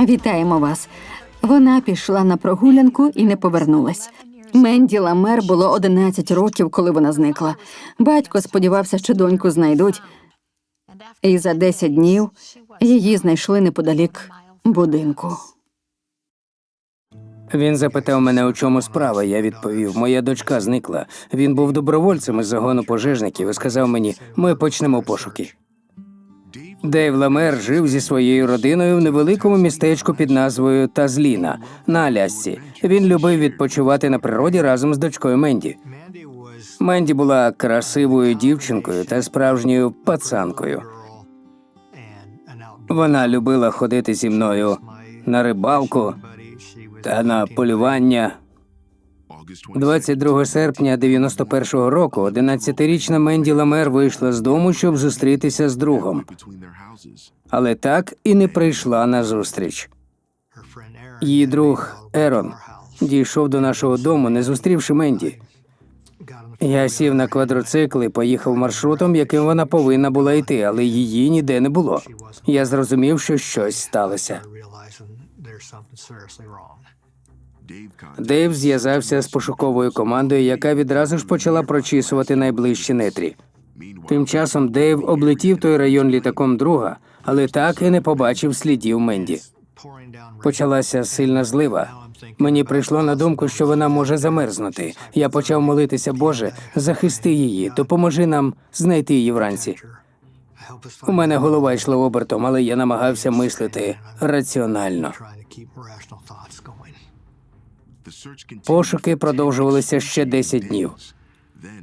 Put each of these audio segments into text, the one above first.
Вітаємо вас. Вона пішла на прогулянку і не повернулась. Менді Ламер було 11 років, коли вона зникла. Батько сподівався, що доньку знайдуть, і за 10 днів її знайшли неподалік будинку. Він запитав мене, у чому справа. Я відповів: моя дочка зникла. Він був добровольцем із загону пожежників і сказав мені: ми почнемо пошуки. Дейв Ламер жив зі своєю родиною в невеликому містечку під назвою Тазліна на Алясці. Він любив відпочивати на природі разом з дочкою Менді. Менді була красивою дівчинкою та справжньою пацанкою. Вона любила ходити зі мною на рибалку та на полювання. 22 серпня 91-го року 11-річна Менді Ламер вийшла з дому, щоб зустрітися з другом, але так і не прийшла на зустріч. Її друг Ерон дійшов до нашого дому, не зустрівши Менді. Я сів на квадроцикл і поїхав маршрутом, яким вона повинна була йти, але її ніде не було. Я зрозумів, що щось сталося. Дейв зв'язався з пошуковою командою, яка відразу ж почала прочісувати найближчі нетрі. Тим часом Дейв облетів той район літаком друга, але так і не побачив слідів Менді. Почалася сильна злива. Мені прийшло на думку, що вона може замерзнути. Я почав молитися, Боже, захисти її, допоможи нам знайти її вранці. У мене голова йшла обертом, але я намагався мислити раціонально. Пошуки продовжувалися ще 10 днів.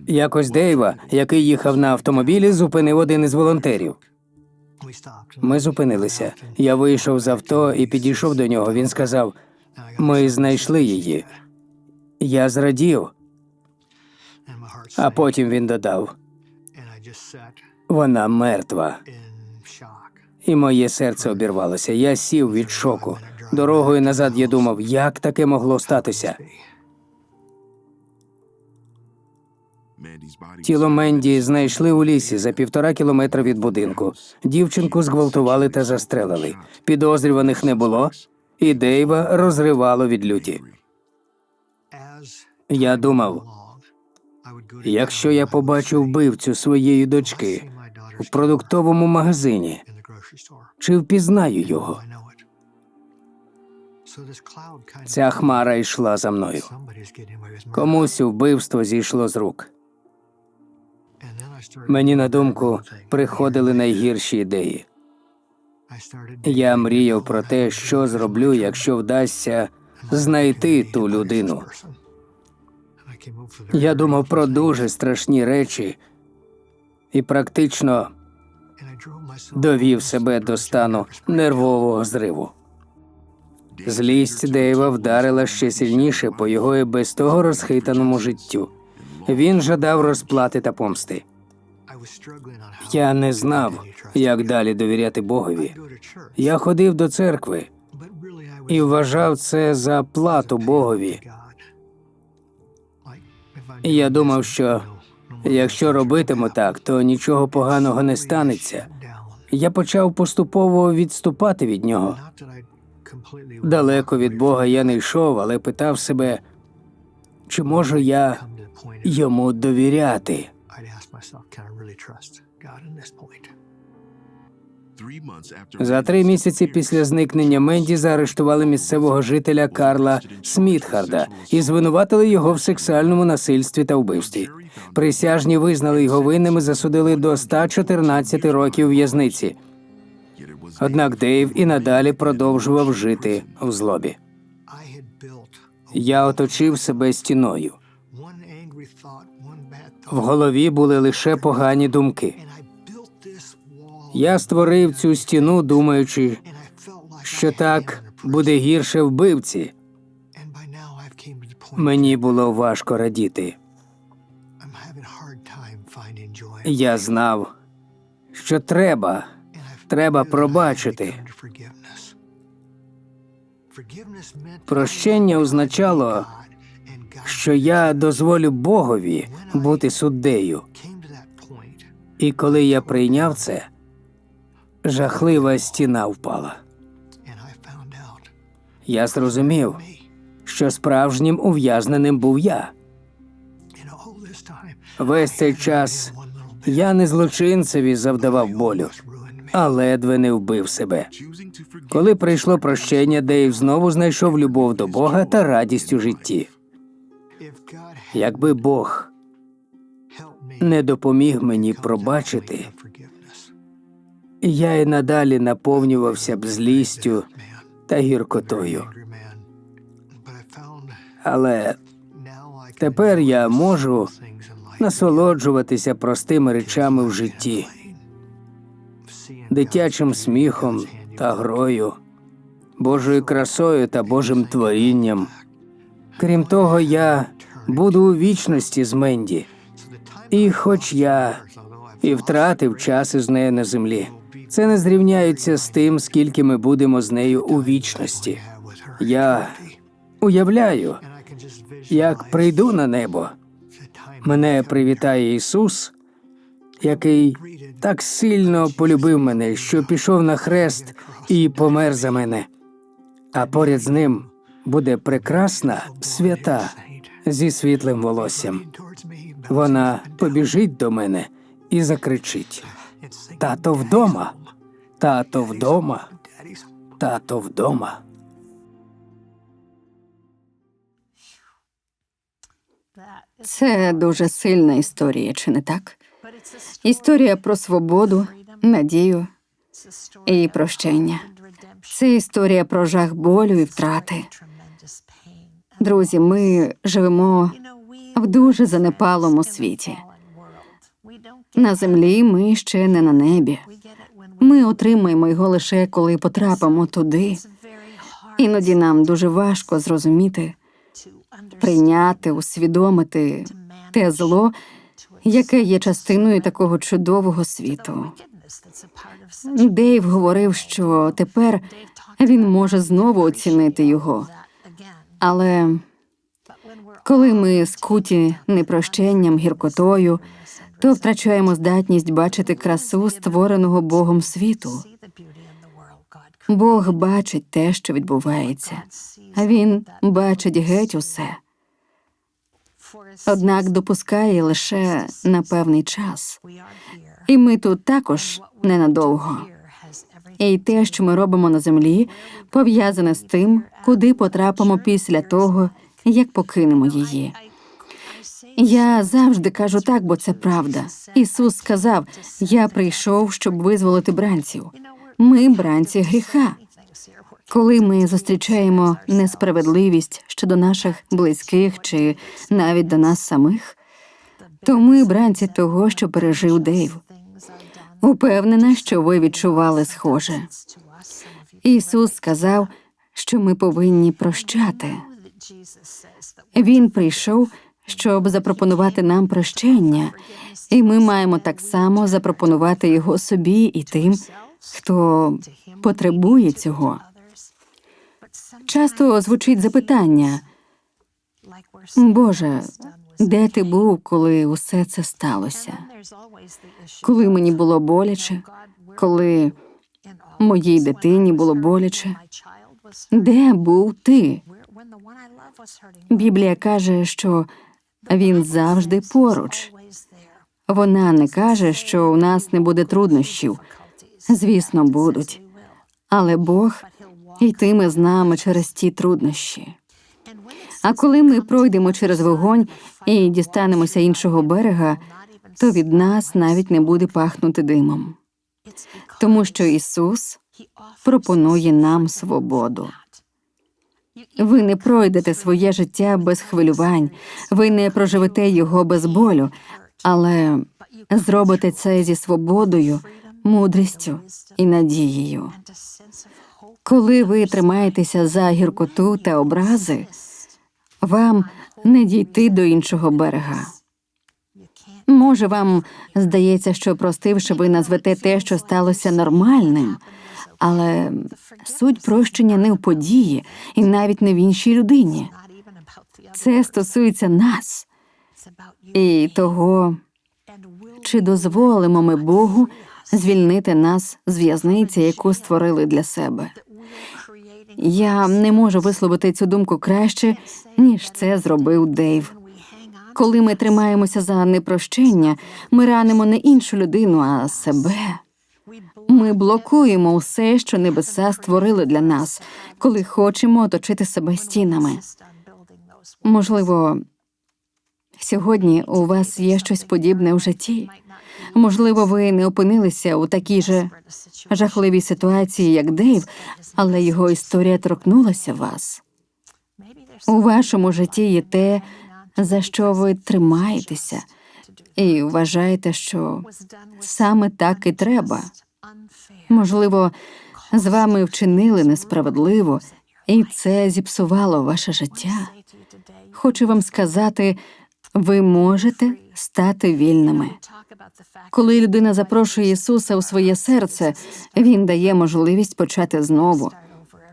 Якось Дейва, який їхав на автомобілі, зупинив один із волонтерів. Ми зупинилися. Я вийшов з авто і підійшов до нього. Він сказав: Ми знайшли її. Я зрадів, а потім він додав: вона мертва. І моє серце обірвалося. Я сів від шоку. Дорогою назад я думав, як таке могло статися. Тіло Менді знайшли у лісі за півтора кілометра від будинку. Дівчинку зґвалтували та застрелили. Підозрюваних не було, і Дейва розривало від люті. Я думав, якщо я побачу вбивцю своєї дочки в продуктовому магазині, чи впізнаю його? Ця хмара йшла за мною. Комусь вбивство зійшло з рук. Мені на думку приходили найгірші ідеї. Я мріяв про те, що зроблю, якщо вдасться знайти ту людину. Я думав про дуже страшні речі і практично довів себе до стану нервового зриву. Злість Дейва вдарила ще сильніше по його і без того розхитаному життю. Він жадав розплати та помсти. Я не знав, як далі довіряти Богові. Я ходив до церкви і вважав це за плату Богові. Я думав, що якщо робитиму так, то нічого поганого не станеться. Я почав поступово відступати від нього. Далеко від Бога я не йшов, але питав себе, чи можу я йому довіряти. За три місяці після зникнення Менді заарештували місцевого жителя Карла Смітхарда і звинуватили його в сексуальному насильстві та вбивстві. Присяжні визнали його винним і засудили до 114 років в'язниці. Однак Дейв і надалі продовжував жити в злобі. Я оточив себе стіною. В голові були лише погані думки. Я створив цю стіну, думаючи, що так буде гірше вбивці. Мені було важко радіти. Я знав, що треба, треба пробачити. Прощення означало, що я дозволю Богові бути суддею. І коли я прийняв це, жахлива стіна впала. я зрозумів, що справжнім ув'язненим був я. Весь цей час я не злочинцеві завдавав болю, а ледве не вбив себе. Коли прийшло прощення, Дейв знову знайшов любов до Бога та радість у житті. Якби Бог не допоміг мені пробачити, я й надалі наповнювався б злістю та гіркотою. Але тепер я можу насолоджуватися простими речами в житті, дитячим сміхом та грою, Божою красою та Божим творінням. Крім того, я буду у вічності з Менді. І хоч я і втратив час із нею на землі, це не зрівняється з тим, скільки ми будемо з нею у вічності. Я уявляю, як прийду на небо, мене привітає Ісус, який так сильно полюбив мене, що пішов на хрест і помер за мене. А поряд з ним буде прекрасна свята зі світлим волоссям. Вона побіжить до мене і закричить: Тато вдома, тато вдома, тато вдома. Це дуже сильна історія, чи не так? Історія про свободу, надію і прощення. Це історія про жах болю і втрати. Друзі, ми живемо в дуже занепалому світі. На землі ми ще не на небі. Ми отримаємо його лише коли потрапимо туди. Іноді нам дуже важко зрозуміти, прийняти, усвідомити те зло, яке є частиною такого чудового світу. Дейв говорив, що тепер він може знову оцінити його. Але коли ми скуті непрощенням, гіркотою, то втрачаємо здатність бачити красу створеного Богом світу. Бог бачить те, що відбувається, а він бачить геть усе. Однак допускає лише на певний час. І ми тут також ненадовго. І те, що ми робимо на землі, пов'язане з тим, куди потрапимо після того, як покинемо її. Я завжди кажу так, бо це правда. Ісус сказав: Я прийшов, щоб визволити бранців. Ми бранці гріха. Коли ми зустрічаємо несправедливість щодо наших близьких чи навіть до нас самих, то ми бранці того, що пережив Дейв. Упевнена, що ви відчували схоже. Ісус сказав, що ми повинні прощати. Він прийшов, щоб запропонувати нам прощення, і ми маємо так само запропонувати його собі і тим, хто потребує цього. Часто звучить запитання: Боже, де ти був, коли усе це сталося? Коли мені було боляче, коли моїй дитині було боляче, де був ти? Біблія каже, що він завжди поруч. Вона не каже, що у нас не буде труднощів. Звісно, будуть. Але Бог йтиме з нами через ті труднощі. А коли ми пройдемо через вогонь і дістанемося іншого берега, то від нас навіть не буде пахнути димом, тому що Ісус пропонує нам свободу. Ви не пройдете своє життя без хвилювань, ви не проживете його без болю, але зробите це зі свободою, мудрістю і надією. Коли ви тримаєтеся за гіркоту та образи, вам не дійти до іншого берега. Може, вам здається, що простивши, ви назвете те, що сталося нормальним, але суть прощення не в події і навіть не в іншій людині. Це стосується нас і того, чи дозволимо ми Богу звільнити нас з в'язниці, яку створили для себе. Я не можу висловити цю думку краще, ніж це зробив Дейв. Коли ми тримаємося за непрощення, ми ранимо не іншу людину, а себе. Ми блокуємо усе, що небеса створили для нас, коли хочемо оточити себе стінами. Можливо, сьогодні у вас є щось подібне в житті. Можливо, ви не опинилися у такій же жахливій ситуації, як Дейв, але його історія торкнулася вас. У вашому житті є те, за що ви тримаєтеся, і вважаєте, що саме так і треба. Можливо, з вами вчинили несправедливо, і це зіпсувало ваше життя. Хочу вам сказати, ви можете стати вільними. Коли людина запрошує Ісуса у своє серце, Він дає можливість почати знову.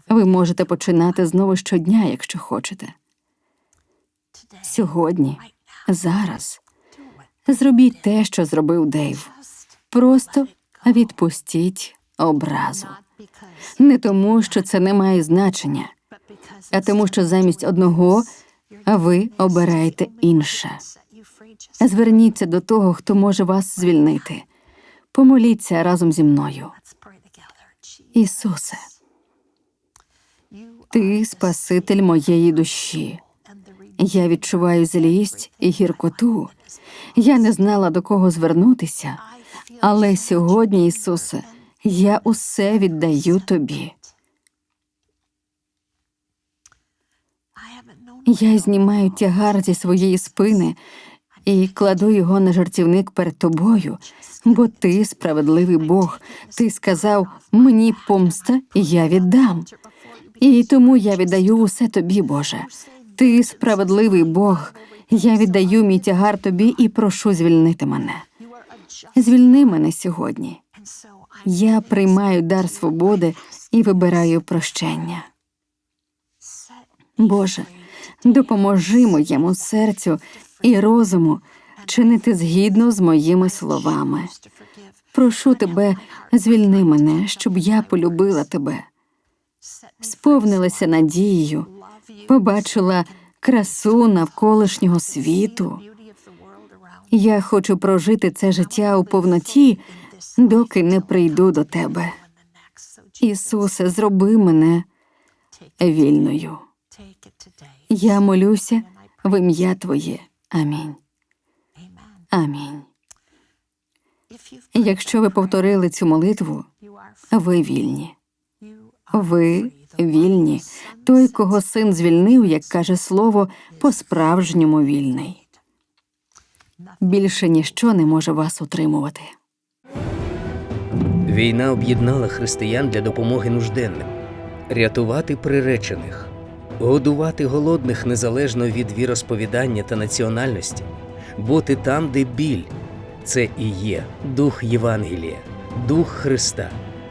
Ви можете починати знову щодня, якщо хочете. Сьогодні, зараз. Зробіть те, що зробив Дейв. Просто відпустіть образу. Не тому, що це не має значення, а тому, що замість одного ви обираєте інше. Зверніться до того, хто може вас звільнити. Помоліться разом зі мною. Ісусе, ти спаситель моєї душі. Я відчуваю злість і гіркоту. Я не знала до кого звернутися, але сьогодні, Ісусе, я усе віддаю тобі. Я знімаю тягар зі своєї спини і кладу його на жартівник перед тобою, бо ти справедливий Бог. Ти сказав мені помста, я віддам. І тому я віддаю усе тобі, Боже. Ти справедливий Бог. Я віддаю мій тягар тобі і прошу звільнити мене. Звільни мене сьогодні. Я приймаю дар свободи і вибираю прощення. Боже, допоможи моєму серцю і розуму чинити згідно з моїми словами. Прошу тебе, звільни мене, щоб я полюбила тебе, сповнилася надією, побачила красу навколишнього світу. Я хочу прожити це життя у повноті, доки не прийду до тебе. Ісусе, зроби мене вільною. Я молюся в ім'я Твоє. Амінь. Амінь. Якщо ви повторили цю молитву, ви вільні. Ви вільні. Той, кого син звільнив, як каже слово, по-справжньому вільний. Більше ніщо не може вас утримувати. Війна об'єднала християн для допомоги нужденним, рятувати приречених, годувати голодних незалежно від віросповідання та національності, бути там, де біль. Це і є дух Євангелія, дух Христа.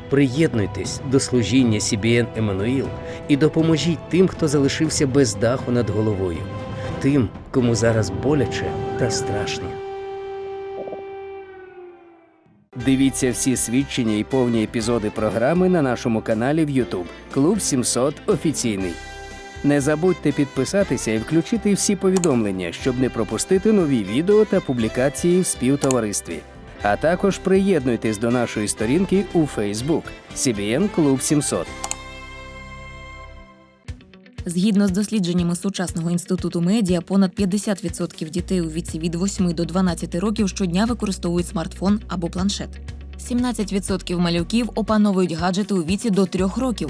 Приєднуйтесь до служіння CBN Еммануїл і допоможіть тим, хто залишився без даху над головою, тим, кому зараз боляче та страшно. Дивіться всі свідчення і повні епізоди програми на нашому каналі в YouTube Клуб 700 офіційний. Не забудьте підписатися і включити всі повідомлення, щоб не пропустити нові відео та публікації в співтоваристві. А також приєднуйтесь до нашої сторінки у Facebook CBN Клуб 700. Згідно з дослідженнями сучасного інституту медіа, понад 50% дітей у віці від 8 до 12 років щодня використовують смартфон або планшет. 17% малюків опановують гаджети у віці до 3 років.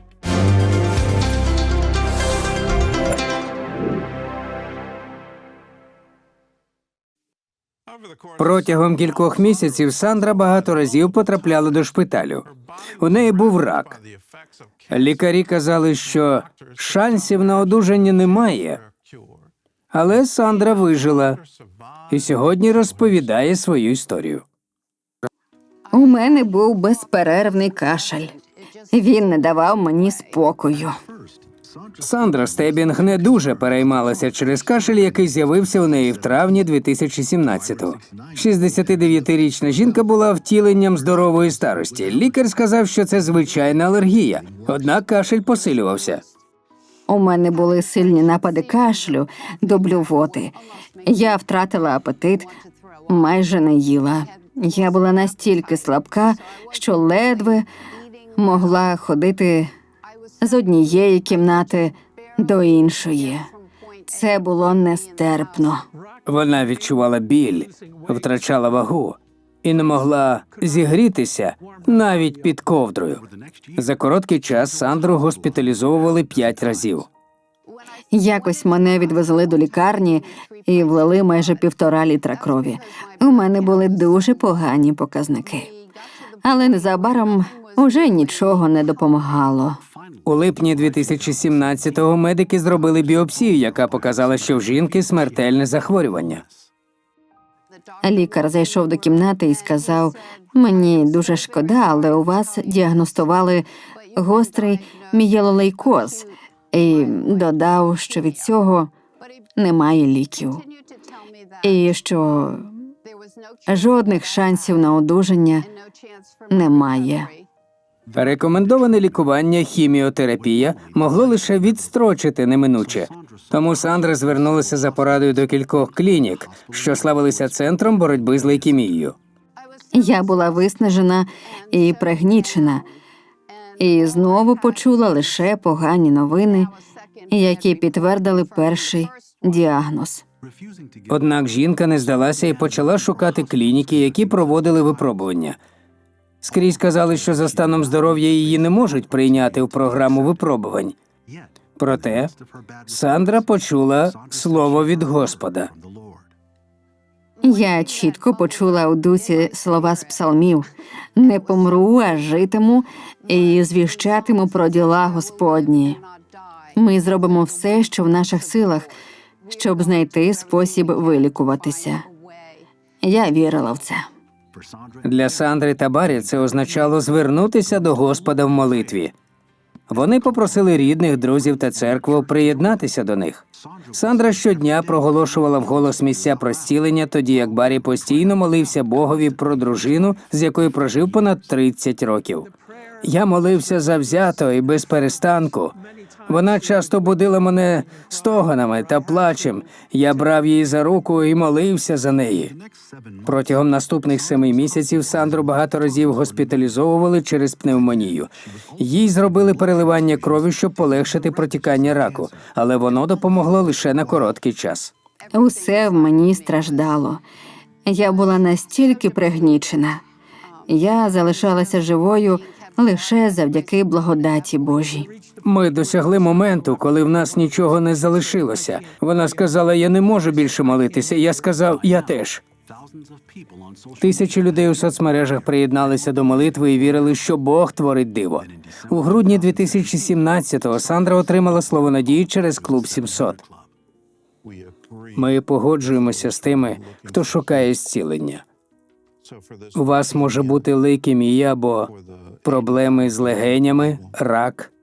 Протягом кількох місяців Сандра багато разів потрапляла до шпиталю. У неї був рак. Лікарі казали, що шансів на одужання немає, Але Сандра вижила і сьогодні розповідає свою історію. У мене був безперервний кашель. Він не давав мені спокою. Сандра Стебінг не дуже переймалася через кашель, який з'явився у неї в травні 2017-го. 69-річна жінка була втіленням здорової старості. Лікар сказав, що це звичайна алергія, однак кашель посилювався. У мене були сильні напади кашлю до блювоти. Я втратила апетит, майже не їла. Я була настільки слабка, що ледве могла ходити з однієї кімнати до іншої. Це було нестерпно. Вона відчувала біль, втрачала вагу і не могла зігрітися навіть під ковдрою. За короткий час Сандру госпіталізовували п'ять разів. Якось мене відвезли до лікарні і влили майже півтора літра крові. У мене були дуже погані показники. Але незабаром уже нічого не допомагало. У липні 2017-го медики зробили біопсію, яка показала, що в жінки смертельне захворювання. Лікар зайшов до кімнати і сказав: мені дуже шкода, але у вас діагностували гострий мієлолейкоз, і додав, що від цього немає ліків, і що жодних шансів на одужання немає. Рекомендоване лікування хіміотерапія могло лише відстрочити неминуче. Тому Сандра звернулася за порадою до кількох клінік, що славилися центром боротьби з лейкемією. Я була виснажена і пригнічена, і знову почула лише погані новини, які підтвердили перший діагноз. Однак жінка не здалася і почала шукати клініки, які проводили випробування. Скрізь казали, що за станом здоров'я її не можуть прийняти в програму випробувань. Проте Сандра почула слово від Господа. Я чітко почула у дусі слова з псалмів: не помру, а житиму і звіщатиму про діла Господні. Ми зробимо все, що в наших силах, щоб знайти спосіб вилікуватися. Я вірила в це. Для Сандри та Барі це означало звернутися до Господа в молитві. Вони попросили рідних, друзів та церкву приєднатися до них. Сандра щодня проголошувала вголос місця про зцілення, тоді як Барі постійно молився Богові про дружину, з якою прожив понад 30 років. Я молився завзято і без перестанку. Вона часто будила мене стогонами та плачем. Я брав її за руку і молився за неї. Протягом наступних семи місяців Сандру багато разів госпіталізовували через пневмонію. Їй зробили переливання крові, щоб полегшити протікання раку, але воно допомогло лише на короткий час. Усе в мені страждало. Я була настільки пригнічена. Я залишалася живою лише завдяки благодаті Божій. Ми досягли моменту, коли в нас нічого не залишилося. Вона сказала: Я не можу більше молитися. Я сказав, я теж. Тисячі людей у соцмережах приєдналися до молитви і вірили, що Бог творить диво. У грудні 2017-го Сандра отримала слово надії через клуб 700. Ми погоджуємося з тими, хто шукає зцілення. У вас може бути лейкемія або проблеми з легенями, рак.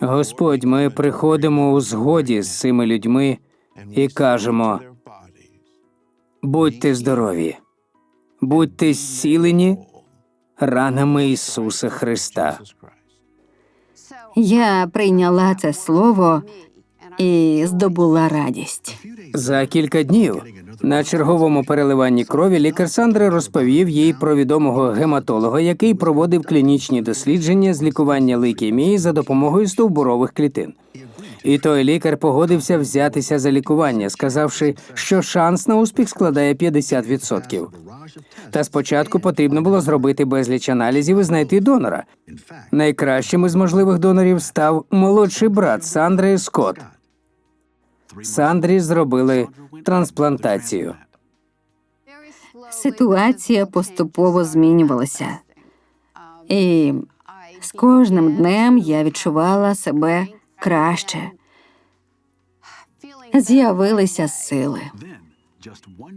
Господь, ми приходимо у згоді з цими людьми і кажемо: будьте здорові, будьте зцілені ранами Ісуса Христа. Я прийняла це слово і здобула радість. За кілька днів на черговому переливанні крові лікар Сандри розповів їй про відомого гематолога, який проводив клінічні дослідження з лікування лейкемії за допомогою стовбурових клітин. І той лікар погодився взятися за лікування, сказавши, що шанс на успіх складає 50%. Та спочатку потрібно було зробити безліч аналізів і знайти донора. Найкращим із можливих донорів став молодший брат Сандри Скотт. Сандрі зробили трансплантацію. Ситуація поступово змінювалася, і з кожним днем я відчувала себе краще. з'явилися сили.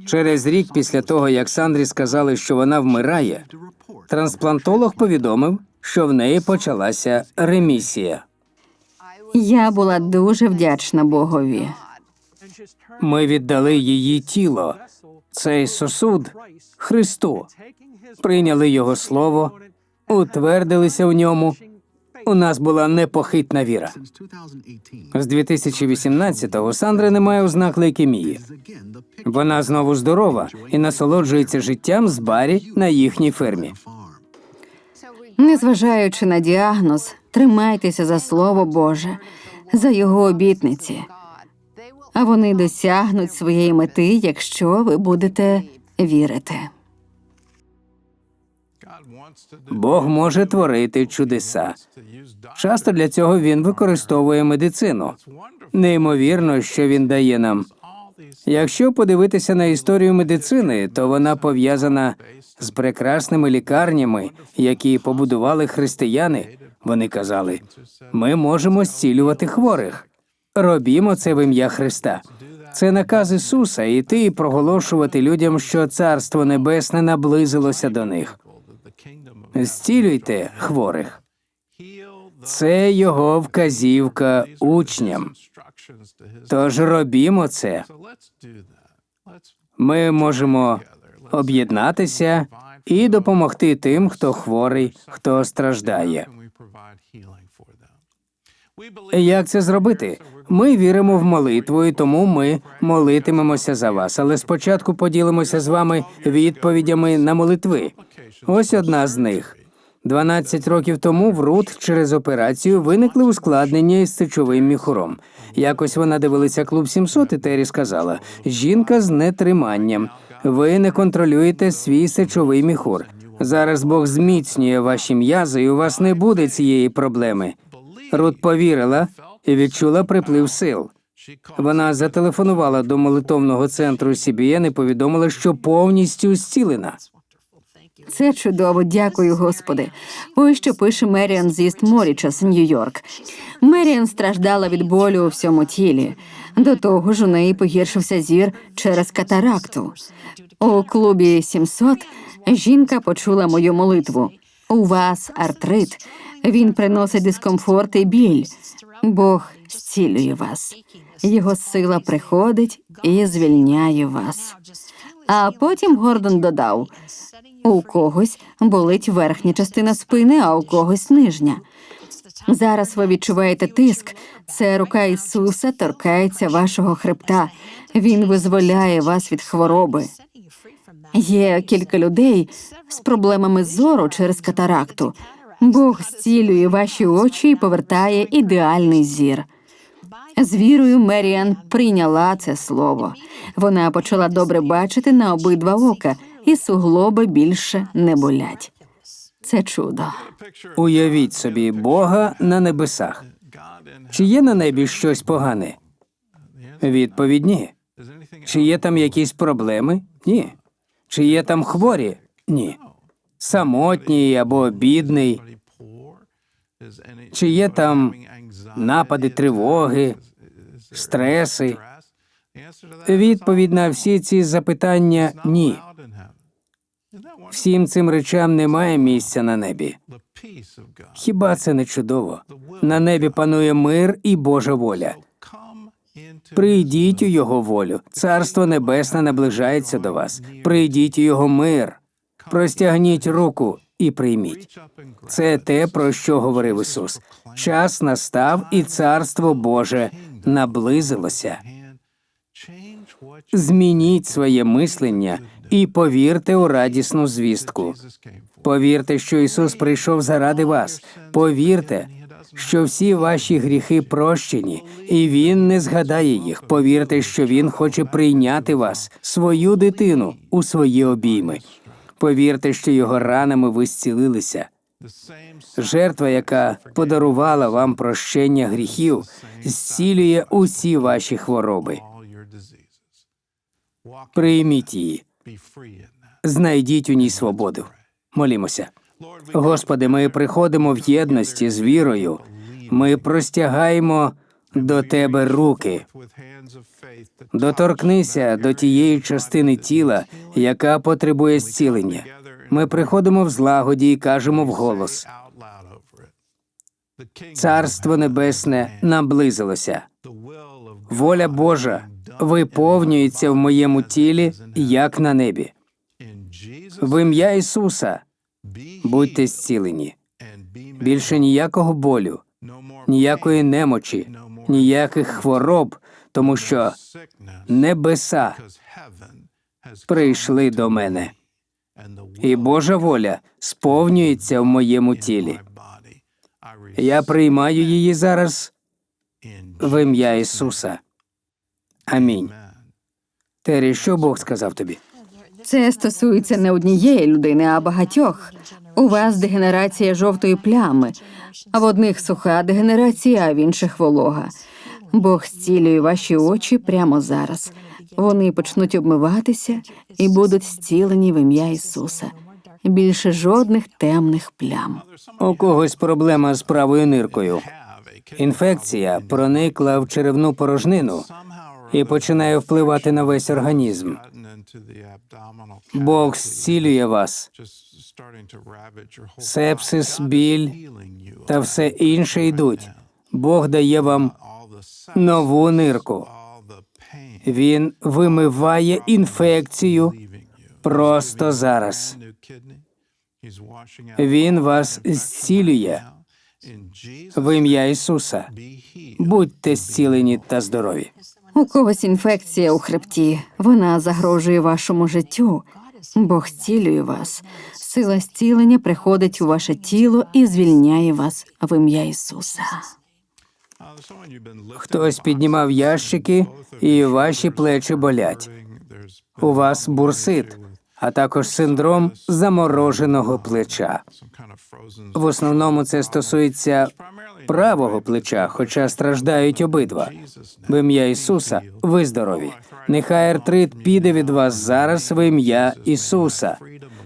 Через рік після того, як Сандрі сказали, що вона вмирає, трансплантолог повідомив, що в неї почалася ремісія. Я була дуже вдячна Богові. Ми віддали її тіло, цей сосуд Христу, прийняли його слово, утвердилися в ньому. У нас була непохитна віра. З 2018-го Сандра не має ознак лейкемії. Вона знову здорова і насолоджується життям з барі на їхній фермі. Незважаючи на діагноз, тримайтеся за слово Боже, за його обітниці. А вони досягнуть своєї мети, якщо ви будете вірити. Бог може творити чудеса. Часто для цього він використовує медицину. Неймовірно, що він дає нам. Якщо подивитися на історію медицини, то вона пов'язана з прекрасними лікарнями, які побудували християни. Вони казали: ми можемо зцілювати хворих. Робімо це в ім'я Христа. Це наказ Ісуса іти і проголошувати людям, що Царство Небесне наблизилося до них. Зцілюйте хворих. Це його вказівка учням. Тож робімо це. Ми можемо об'єднатися і допомогти тим, хто хворий, хто страждає. Як це зробити? Ми віримо в молитву, і тому ми молитимемося за вас. Але спочатку поділимося з вами відповідями на молитви. Ось одна з них. 12 років тому в Рут через операцію виникли ускладнення із сечовим міхуром. Якось вона дивилася клуб 700, і Тері сказала: жінка з нетриманням. Ви не контролюєте свій сечовий міхур. Зараз Бог зміцнює ваші м'язи, і у вас не буде цієї проблеми. Рут повірила і відчула приплив сил. Вона зателефонувала до молитовного центру CBN і повідомила, що повністю зцілена. Це чудово, дякую, Господи. Ось що пише Меріан з Іст Морічас, Нью-Йорк. Меріан страждала від болю у всьому тілі. До того ж, у неї погіршився зір через катаракту. У клубі 700 жінка почула мою молитву. У вас артрит. Він приносить дискомфорт і біль. Бог зцілює вас. Його сила приходить і звільняє вас. А потім Гордон додав: у когось болить верхня частина спини, а у когось нижня. Зараз ви відчуваєте тиск. Це рука Ісуса торкається вашого хребта. Він визволяє вас від хвороби. Є кілька людей з проблемами зору через катаракту. Бог зцілює ваші очі і повертає ідеальний зір. З вірою Меріан прийняла це слово. Вона почала добре бачити на обидва ока, і суглоби більше не болять. Це чудо. Уявіть собі Бога на небесах. Чи є на небі щось погане? Відповідь ні. Чи є там якісь проблеми? Ні. Чи є там хворі? Ні. Самотній або бідний? Чи є там напади тривоги, стреси? Відповідь на всі ці запитання ні. Всім цим речам немає місця на небі. Хіба це не чудово? На небі панує мир і Божа воля. Прийдіть у його волю. Царство небесне наближається до вас. Прийдіть у його мир. Простягніть руку і прийміть. Це те, про що говорив Ісус. Час настав, і царство Боже наблизилося. Змініть своє мислення і повірте у радісну звістку. Повірте, що Ісус прийшов заради вас. Повірте, що всі ваші гріхи прощені, і Він не згадає їх. Повірте, що Він хоче прийняти вас, свою дитину, у свої обійми. Повірте, що його ранами ви зцілилися. Жертва, яка подарувала вам прощення гріхів, зцілює усі ваші хвороби. Прийміть її, знайдіть у ній свободу. Молімося. Господи, ми приходимо в єдності з вірою. Ми простягаємо до тебе руки. Доторкнися до тієї частини тіла, яка потребує зцілення. Ми приходимо в злагоді і кажемо вголос: Царство Небесне наблизилося. Воля Божа виповнюється в моєму тілі, як на небі. В ім'я Ісуса будьте зцілені. Більше ніякого болю, ніякої немочі, ніяких хвороб, тому що небеса прийшли до мене, і Божа воля сповнюється в моєму тілі. Я приймаю її зараз в ім'я Ісуса. Амінь. Тері, що Бог сказав тобі? Це стосується не однієї людини, а багатьох. У вас дегенерація жовтої плями, а в одних суха дегенерація, а в інших волога. Бог зцілює ваші очі прямо зараз. Вони почнуть обмиватися і будуть зцілені в ім'я Ісуса. Більше жодних темних плям. У когось проблема з правою ниркою. Інфекція проникла в черевну порожнину і починає впливати на весь організм. Бог зцілює вас. Сепсис, біль та все інше йдуть. Бог дає вам нову нирку. Він вимиває інфекцію просто зараз. Він вас зцілює в ім'я Ісуса. Будьте зцілені та здорові. У когось інфекція у хребті. Вона загрожує вашому життю. Бог зцілює вас. Сила зцілення приходить у ваше тіло і звільняє вас в ім'я Ісуса. Хтось піднімав ящики, і ваші плечі болять. У вас бурсит, а також синдром замороженого плеча. В основному це стосується правого плеча, хоча страждають обидва. В ім'я Ісуса ви здорові. Нехай артрит піде від вас зараз в ім'я Ісуса.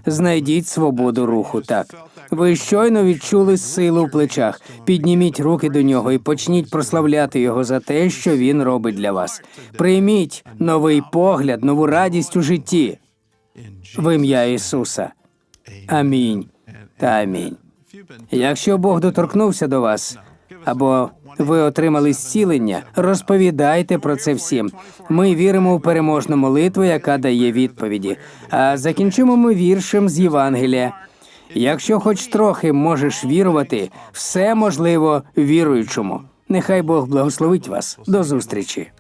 Знайдіть свободу руху так. Ви щойно відчули силу в плечах. Підніміть руки до нього і почніть прославляти його за те, що він робить для вас. Прийміть новий погляд, нову радість у житті. В ім'я Ісуса. Амінь та амінь. Якщо Бог доторкнувся до вас, або ви отримали зцілення, розповідайте про це всім. Ми віримо у переможну молитву, яка дає відповіді. А закінчимо ми віршем з Євангелія. Якщо хоч трохи можеш вірувати, все можливо віруючому. Нехай Бог благословить вас. До зустрічі.